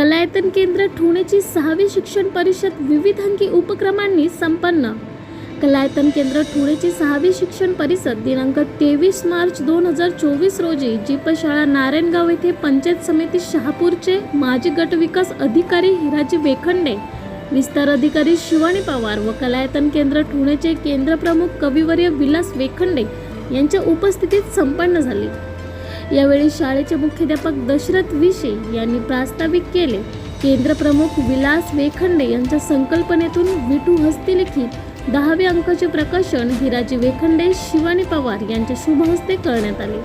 कलायतन केंद्र ठुणेची सहावी शिक्षण परिषद विविध अंकी उपक्रमांनी संपन्न. कलायतन केंद्र ठुणेची सहावी शिक्षण परिषद दिनांक तेवीस मार्च दोन हजार चोवीस रोजी जीपशाळा नारायणगाव येथे पंचायत समिती शहापूरचे माजी गट विकास अधिकारी हिराजी वेखंडे विस्तार अधिकारी शिवानी पवार व कलायतन केंद्र ठुणेचे केंद्र प्रमुख कविवर्य विलास वेखंडे यांच्या उपस्थितीत संपन्न झाली. यावेळी शाळेचे मुख्याध्यापक दशरथ विशे यांनी प्रास्ताविक केले. केंद्र प्रमुख विलास वेखंडे यांच्या संकल्पनेतून विटू हस्तलिखित दहावे अंकाचे प्रकाशन हिराजी वेखंडे शिवानी पवार यांच्या शुभ हस्ते करण्यात आले.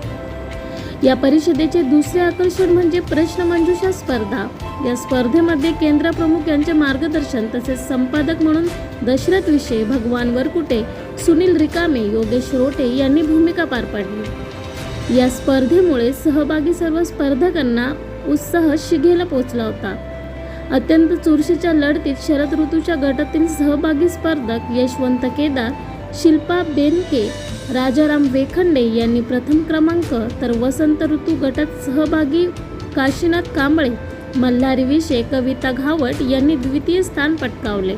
या परिषदेचे दुसरे आकर्षण म्हणजे प्रश्नमंजुषा स्पर्धा. या स्पर्धेमध्ये केंद्र प्रमुख यांचे मार्गदर्शन तसेच संपादक म्हणून दशरथ विषय भगवान वरकुटे सुनील रिकामे योगेश रोटे यांनी भूमिका पार पाडली. या स्पर्धेमुळे सहभागी सर्व स्पर्धकांना उत्साह शिगेला पोचला होता. अत्यंत चुरशीच्या लढतीत शरद ऋतूच्या गटातील सहभागी स्पर्धक यशवंत केदार शिल्पा बेनके राजाराम वेखंडे यांनी प्रथम क्रमांक तर वसंत ऋतू गटात सहभागी काशीनाथ कांबळे मल्हारी विषय कविता घावट यांनी द्वितीय स्थान पटकावले.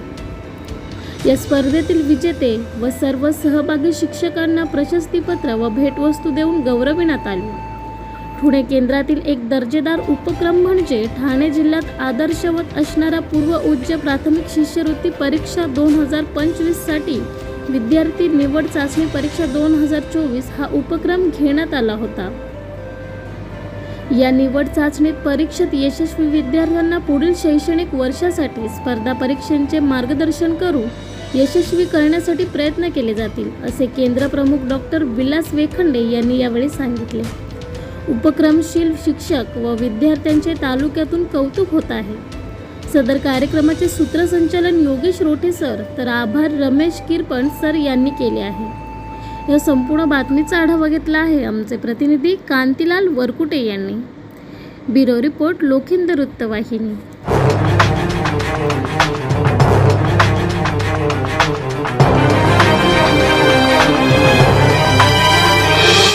या स्पर्धेतील विजेते व सर्व सहभागी शिक्षकांना प्रशस्तीपत्र व भेटवस्तू देऊन गौरविण्यात आले. पुणे केंद्रातील एक दर्जेदार उपक्रम म्हणजे ठाणे जिल्ह्यात आदर्शवत असणारा पूर्व उच्च प्राथमिक शिष्यवृत्ती परीक्षा दोन हजार पंचवीससाठी विद्यार्थी निवड चाचणी परीक्षा दोन हजार चोवीस हा उपक्रम घेण्यात आला होता. या निवड चाचणीत परीक्षेत यशस्वी विद्यार्थ्यांना पुढील शैक्षणिक वर्षासाठी स्पर्धा परीक्षांचे मार्गदर्शन करून यशस्वी करण्यासाठी प्रयत्न केले जातील असे केंद्र प्रमुख डॉक्टर विलास वेखंडे यांनी यावेळी सांगितले. उपक्रमशील शिक्षक व विद्यार्थ्यांचे तालुक्यातून कौतुक होत आहे. सदर कार्यक्रमाचे सूत्रसंचालन योगेश रोठे सर तर आभार रमेश किरपण सर यांनी केले आहे. या संपूर्ण बातमीचा आढावा घेतला आहे आमचे प्रतिनिधी कांतीलाल वरकुटे यांनी. ब्युरो रिपोर्ट लोखिंद वृत्तवाहिनी.